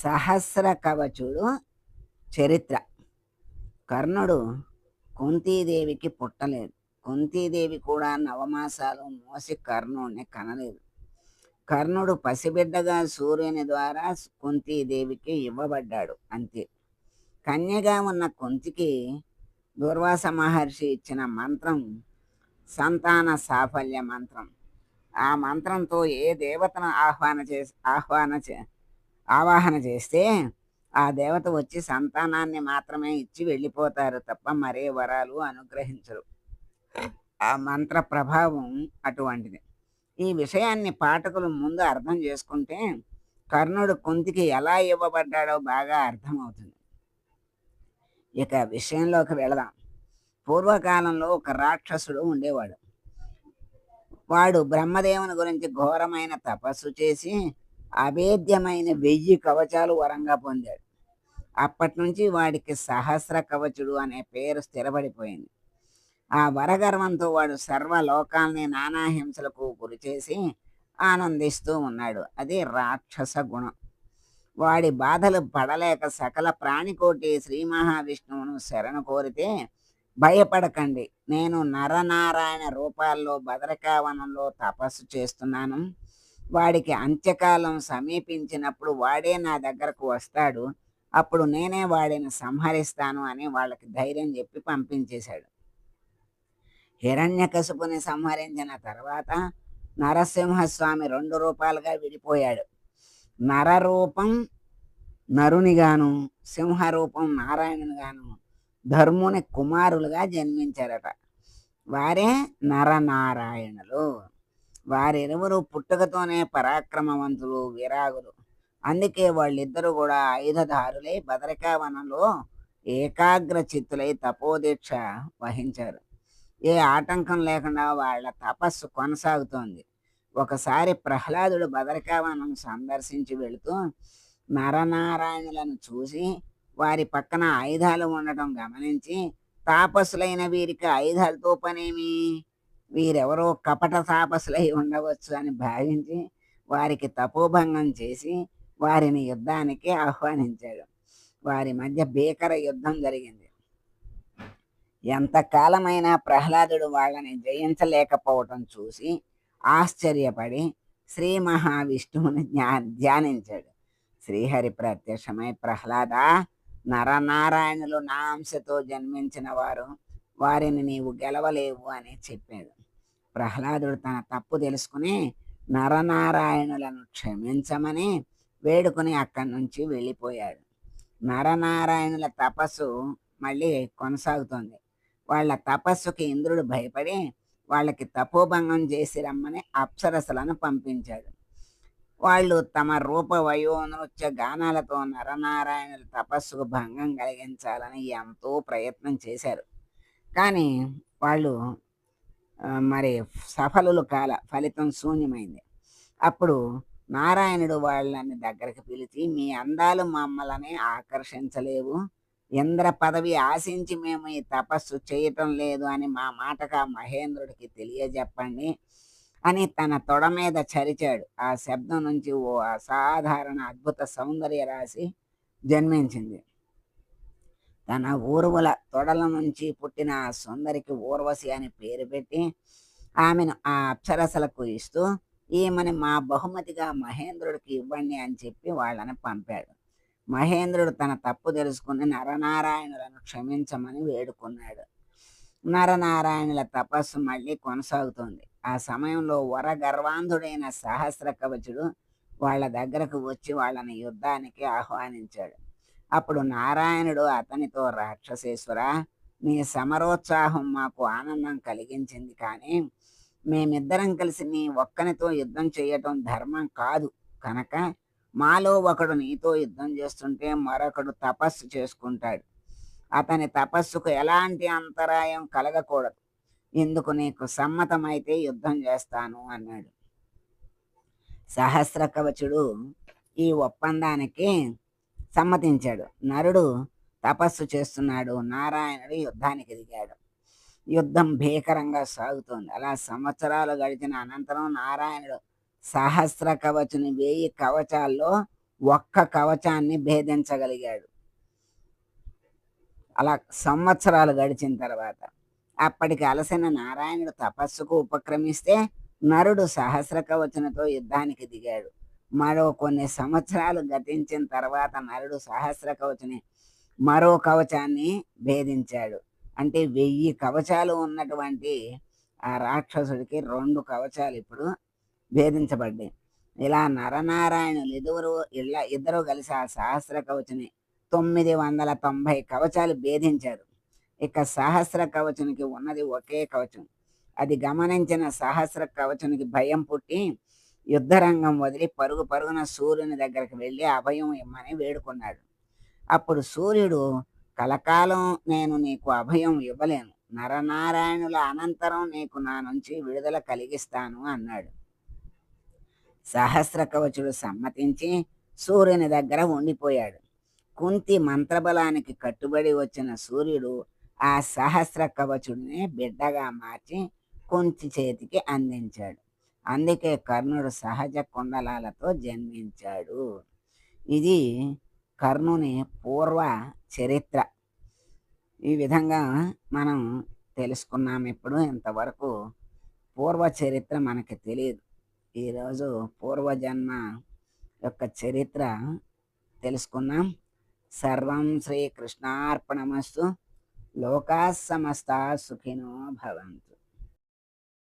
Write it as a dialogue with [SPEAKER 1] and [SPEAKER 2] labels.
[SPEAKER 1] సహస్ర కవచుడు చరిత్ర. కర్ణుడు కుంతీదేవికి పుట్టలేదు. కుంతీదేవి కూడా నవమాసాలు మోసి కర్ణుడిని కనలేదు. కర్ణుడు పసిబిడ్డగా సూర్యుని ద్వారా కుంతీదేవికి ఇవ్వబడ్డాడు అంతే. కన్యగా ఉన్న కుంతికి దుర్వాస మహర్షి ఇచ్చిన మంత్రం సంతాన సాఫల్య మంత్రం. ఆ మంత్రంతో ఏ దేవతను ఆహ్వాన చేసి ఆహ్వాన చే ఆవాహన చేస్తే ఆ దేవత వచ్చి సంతానాన్ని మాత్రమే ఇచ్చి వెళ్ళిపోతారు తప్ప మరే వరాలు అనుగ్రహించరు. ఆ మంత్ర ప్రభావం అటువంటిది. ఈ విషయాన్ని పాఠకులు ముందు అర్థం చేసుకుంటే కర్ణుడు కుంతికి ఎలా ఇవ్వబడ్డాడో బాగా అర్థమవుతుంది. ఇక విషయంలోకి వెళదాం. పూర్వకాలంలో ఒక రాక్షసుడు ఉండేవాడు. వాడు బ్రహ్మదేవుని గురించి ఘోరమైన తపస్సు చేసి అభేద్యమైన వెయ్యి కవచాలు వరంగా పొందాడు. అప్పటి నుంచి వాడికి సహస్ర కవచుడు అనే పేరు స్థిరపడిపోయింది. ఆ వరగర్వంతో వాడు సర్వలోకాల్ని నానా హింసలకు గురి చేసి ఆనందిస్తూ ఉన్నాడు. అది రాక్షస గుణం. వాడి బాధలు పడలేక సకల ప్రాణికోటి శ్రీ మహావిష్ణువును శరణు కోరితే భయపడకండి. నేను నరనారాయణ రూపాల్లో భద్రకావనంలో తపస్సు చేస్తున్నాను. వాడికి అంత్యకాలం సమీపించినప్పుడు వాడే నా దగ్గరకు వస్తాడు. అప్పుడు నేనే వాడిని సంహరిస్తాను అని వాళ్ళకి ధైర్యం చెప్పి పంపించేశాడు. హిరణ్యకశపుని సంహరించిన తర్వాత నరసింహస్వామి రెండు రూపాలుగా విడిపోయాడు. నరరూపం నరునిగాను సింహరూపం నారాయణునిగాను ధర్ముని కుమారులుగా జన్మించారట. వారే నరనారాయణులు. వారిరువురు పుట్టుకతోనే పరాక్రమవంతులు విరాగులు. అందుకే వాళ్ళిద్దరూ కూడా ఆయుధదారులై బదరికావనంలో ఏకాగ్ర చిత్తులై తపోదీక్ష వహించారు. ఏ ఆటంకం లేకుండా వాళ్ళ తపస్సు కొనసాగుతోంది. ఒకసారి ప్రహ్లాదుడు బదరికావనం సందర్శించి వెళుతూ నరనారాయణులను చూసి వారి పక్కన ఆయుధాలు ఉండటం గమనించి తాపసులైన వీరికి ఆయుధాలతో పనేమి? వీరెవరో కపట తాపసులై ఉండవచ్చు అని భావించి వారికి తపోభంగం చేసి వారిని యుద్ధానికి ఆహ్వానించాడు. వారి మధ్య భీకర యుద్ధం జరిగింది. ఎంతకాలమైనా ప్రహ్లాదుడు వాళ్ళని జయించలేకపోవటం చూసి ఆశ్చర్యపడి శ్రీ మహావిష్ణువుని జ్ఞా ధ్యానించాడు. శ్రీహరి ప్రత్యక్షమై ప్రహ్లాద నరనారాయణులు నా అంశతో జన్మించిన వారు వారిని నీవు గెలవలేవు అని చెప్పాడు. ప్రహ్లాదుడు తన తప్పు తెలుసుకుని నరనారాయణులను క్షమించమని వేడుకుని అక్కడి నుంచి వెళ్ళిపోయాడు. నరనారాయణుల తపస్సు మళ్ళీ కొనసాగుతోంది. వాళ్ళ తపస్సుకి ఇంద్రుడు భయపడి వాళ్ళకి తపోభంగం చేసి రమ్మని అప్సరసలను పంపించాడు. వాళ్ళు తమ రూప వయోనృత్య గానాలతో నరనారాయణుల తపస్సుకు భంగం కలిగించాలని ఎంతో ప్రయత్నం చేశారు. కానీ వాళ్ళు మరి సఫలులు కాల ఫలితం శూన్యమైంది. అప్పుడు నారాయణుడు వాళ్ళని దగ్గరికి పిలిచి మీ అందాలు మమ్మల్ని ఆకర్షించలేవు. ఇంద్ర పదవి ఆశించి మేము ఈ తపస్సు చేయటం లేదు అని మా మాటగా మహేంద్రుడికి తెలియజెప్పండి అని తన తొడ మీద చరిచాడు. ఆ శబ్దం నుంచి ఓ అసాధారణ అద్భుత సౌందర్య రాశి జన్మించింది. తన ఊర్వల తొడల నుంచి పుట్టిన ఆ సుందరికి ఊర్వశి అని పేరు పెట్టి ఆమెను ఆ అప్సరసలకు ఇస్తూ ఈమెను మా బహుమతిగా మహేంద్రుడికి ఇవ్వండి అని చెప్పి వాళ్ళని పంపాడు. మహేంద్రుడు తన తప్పు తెలుసుకుని నరనారాయణులను క్షమించమని వేడుకున్నాడు. నరనారాయణుల తపస్సు మళ్ళీ కొనసాగుతుంది. ఆ సమయంలో వర గర్వాంధుడైన సహస్ర కవచుడు వాళ్ళ దగ్గరకు వచ్చి వాళ్ళని యుద్ధానికి ఆహ్వానించాడు. అప్పుడు నారాయణుడు అతనితో రాక్షసేశ్వర నీ సమరోత్సాహం మాకు ఆనందం కలిగించింది కానీ మేమిద్దరం కలిసి నీ ఒక్కనితో యుద్ధం చేయటం ధర్మం కాదు కనుక మాలో ఒకడు నీతో యుద్ధం చేస్తుంటే మరొకడు తపస్సు చేసుకుంటాడు. అతని తపస్సుకు ఎలాంటి అంతరాయం కలగకూడదు. ఇందుకు నీకు సమ్మతమైతే యుద్ధం చేస్తాను అన్నాడు. సహస్ర కవచుడు ఈ ఒప్పందానికి సమ్మతించాడు. నరుడు తపస్సు చేస్తున్నాడు. నారాయణుడు యుద్ధానికి దిగాడు. యుద్ధం భీకరంగా సాగుతోంది. అలా సంవత్సరాలు గడిచిన అనంతరం నారాయణుడు సహస్ర కవచుని వేయి కవచాల్లో ఒక్క కవచాన్ని భేదించగలిగాడు. అలా సంవత్సరాలు గడిచిన తర్వాత అప్పటికి అలసిన నారాయణుడు తపస్సుకు ఉపక్రమిస్తే నరుడు సహస్ర కవచనతో యుద్ధానికి దిగాడు. మరో కొన్ని సంవత్సరాలు గతించిన తర్వాత నరుడు సహస్ర కవచని మరో కవచాన్ని భేదించాడు. అంటే వెయ్యి కవచాలు ఉన్నటువంటి ఆ రాక్షసుడికి రెండు కవచాలు ఇప్పుడు భేదించబడ్డాయి. ఇలా నరనారాయణులు ఇద్దరు ఇలా ఇద్దరు కలిసి ఆ సహస్ర కవచని తొమ్మిది వందల తొంభై కవచాలు భేదించారు. ఇక సహస్ర కవచునికి ఉన్నది ఒకే కవచం. అది గమనించిన సహస్ర కవచునికి భయం పుట్టి యుద్ధరంగం వదిలి పరుగు పరుగున సూర్యుని దగ్గరికి వెళ్ళి అభయం ఇమ్మని వేడుకున్నాడు. అప్పుడు సూర్యుడు కలకాలం నేను నీకు అభయం ఇవ్వలేను. నరనారాయణుల అనంతరం నీకు నా నుంచి విడుదల కలిగిస్తాను అన్నాడు. సహస్ర కవచుడు సమ్మతించి సూర్యుని దగ్గర ఉండిపోయాడు. కుంతి మంత్రబలానికి కట్టుబడి వచ్చిన సూర్యుడు ఆ సహస్ర కవచుడిని బిడ్డగా మార్చి కుంతి చేతికి అందించాడు. అందుకే కర్ణుడు సహజ కుండలాలతో జన్మించాడు. ఇది కర్ణుని పూర్వ చరిత్ర. ఈ విధంగా మనం తెలుసుకున్నాం ఇప్పుడు. ఇంతవరకు పూర్వ చరిత్ర మనకి తెలియదు ఈరోజు పూర్వజన్మ యొక్క చరిత్ర తెలుసుకున్నాం సర్వం శ్రీకృష్ణార్పణమస్తు. లోకా సమస్త సుఖినో భవంతు.